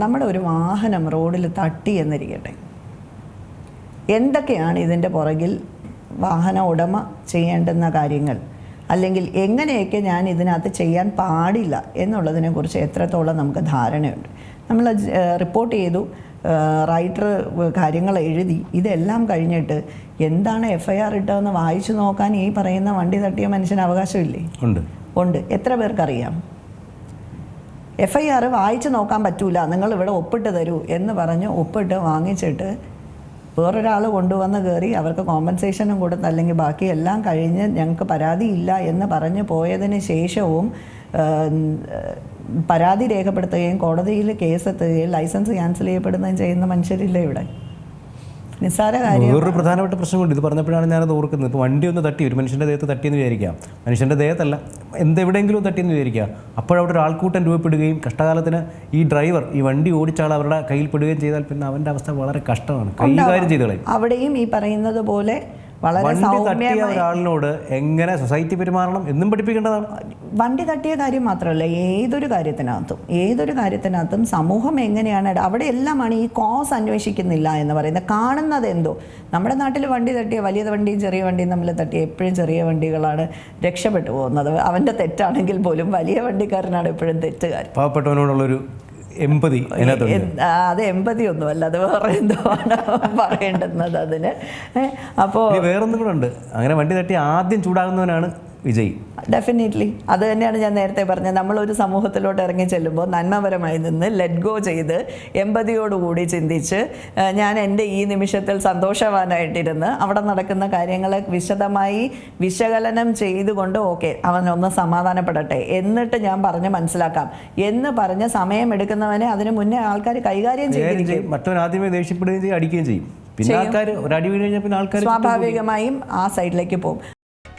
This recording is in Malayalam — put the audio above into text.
നമ്മുടെ ഒരു വാഹനം റോഡിൽ തട്ടി എന്നിരിക്കട്ടെ. എന്തൊക്കെയാണ് ഇതിന്റെ പുറകിൽ വാഹന ഉടമ ചെയ്യേണ്ടുന്ന കാര്യങ്ങൾ? അല്ലെങ്കിൽ എങ്ങനെയൊക്കെ ഞാൻ ഇതിനകത്ത് ചെയ്യാൻ പാടില്ല എന്നുള്ളതിനെക്കുറിച്ച് എത്രത്തോളം നമുക്ക് ധാരണയുണ്ട്? നമ്മൾ റിപ്പോർട്ട് ചെയ്തു. റൈറ്റർ കാര്യങ്ങൾ എഴുതി. ഇതെല്ലാം കഴിഞ്ഞിട്ട് എന്താണ് എഫ് ഐ ആർ ഇട്ടതെന്ന് വായിച്ചു നോക്കാൻ ഈ പറയുന്ന വണ്ടി തട്ടിയ മനുഷ്യന് അവകാശമില്ലേ? ഉണ്ട്. ഉണ്ട്. എത്ര പേർക്കറിയാം? എഫ് ഐ ആർ വായിച്ച് നോക്കാൻ പറ്റൂല. നിങ്ങൾ ഇവിടെ ഒപ്പിട്ട് തരൂ എന്ന് പറഞ്ഞ് ഒപ്പിട്ട് വാങ്ങിച്ചിട്ട് വേറൊരാൾ കൊണ്ടുവന്ന് കയറി അവർക്ക് കോമ്പൻസേഷനും കൊടുത്ത് അല്ലെങ്കിൽ ബാക്കി എല്ലാം കഴിഞ്ഞ് ഞങ്ങൾക്ക് പരാതിയില്ല എന്ന് പറഞ്ഞ് പോയതിന് ശേഷവും പരാതി രേഖപ്പെടുത്തുകയും കോടതിയിൽ കേസെത്തുകയും ലൈസൻസ് ക്യാൻസൽ ചെയ്യപ്പെടുകയും ചെയ്യുന്ന മനുഷ്യരില്ലേ ഇവിടെ? നിസ്സാര കാര്യം വേറൊരു പ്രധാനപ്പെട്ട പ്രശ്നമുണ്ട്. ഇത് പറഞ്ഞപ്പോഴാണ് ഞാനത് ഓർക്കുന്നത്. ഇപ്പോൾ വണ്ടി ഒന്ന് തട്ടി ഒരു മനുഷ്യന്റെ ദേഹത്ത് തട്ടിയെന്ന് വിചാരിക്കാം. മനുഷ്യന്റെ ദേഹത്തല്ല. എന്തെവിടെയെങ്കിലും തട്ടിയെന്ന് വിചാരിക്കാം. അപ്പോഴവിടെ ഒരു ആൾക്കൂട്ടം രൂപപ്പെടുകയും കഷ്ടകാലത്തിന് ഈ ഡ്രൈവർ ഈ വണ്ടി ഓടിച്ച ആൾ അവരുടെ കയ്യിൽ പെടുകയും ചെയ്താൽ പിന്നെ അവന്റെ അവസ്ഥ വളരെ കഷ്ടമാണ്. കൈകാര്യം ചെയ്തു കളയും. അവിടെയും ഈ പറയുന്നത് പോലെ വളരെ വണ്ടി തട്ടിയ ഒരാളിനോട് എങ്ങനെ സൊസൈറ്റി പെരുമാറണം എന്നും പഠിപ്പിക്കേണ്ടതാണ്? വണ്ടി തട്ടിയ കാര്യം മാത്രമല്ല ഏതൊരു കാര്യത്തിനകത്തും ഏതൊരു കാര്യത്തിനകത്തും സമൂഹം എങ്ങനെയാണ് അവിടെ എല്ലാമാണ് ഈ കോസ് അന്വേഷിക്കുന്നില്ല എന്ന് പറയുന്നത്. കാണുന്നത് എന്തോ? നമ്മുടെ നാട്ടിൽ വണ്ടി തട്ടിയ വലിയ വണ്ടിയും ചെറിയ വണ്ടിയും തമ്മിൽ തട്ടിയ എപ്പോഴും ചെറിയ വണ്ടികളാണ് രക്ഷപ്പെട്ടു പോകുന്നത്. അവന്റെ തെറ്റാണെങ്കിൽ പോലും വലിയ വണ്ടിക്കാരനാണ് എപ്പോഴും തെറ്റുകാരൻ. പാവപ്പെട്ടവനോടുള്ളൊരു എമ്പതി അത് എമ്പതി ഒന്നുമല്ല അത് വേറെ എന്തോ ആണ് പറയേണ്ടുന്നത് അതിന്. അപ്പോൾ വേറെ വേറൊന്നും കൂടെ ഉണ്ട്. അങ്ങനെ വണ്ടി തട്ടി ആദ്യം ചൂടാകുന്നവനാണ് വിജയ്. ഡെഫിനറ്റ്ലി അത് തന്നെയാണ് ഞാൻ നേരത്തെ പറഞ്ഞത്. നമ്മളൊരു സമൂഹത്തിലോട്ട് ഇറങ്ങി ചെല്ലുമ്പോൾ നന്മപരമായി നിന്ന് ലെറ്റ് ഗോ ചെയ്ത് എമ്പതിയോടുകൂടി ചിന്തിച്ച് ഞാൻ എന്റെ ഈ നിമിഷത്തിൽ സന്തോഷവാനായിട്ടിരുന്ന് അവിടെ നടക്കുന്ന കാര്യങ്ങളെ വിശദമായി വിശകലനം ചെയ്തുകൊണ്ട് ഓക്കെ അവനൊന്ന് സമാധാനപ്പെടട്ടെ. എന്നിട്ട് ഞാൻ പറഞ്ഞ് മനസ്സിലാക്കാം. എന്ന് പറഞ്ഞ് സമയമെടുക്കുന്നവനെ അതിന് മുന്നേ ആൾക്കാർ കൈകാര്യം ചെയ്യുകയും ചെയ്യും. മറ്റവൻ ആദ്യമേ ദേഷ്യപ്പെടുകയും ചെയ്യും അടിക്കുകയും ചെയ്യും. പിന്നെ ആൾക്കാർ ഒരു അടി വീണ് കഴിഞ്ഞാൽ പിന്നെ ആൾക്കാർ സ്വാഭാവികമായും ആ സൈഡിലേക്ക് പോകും.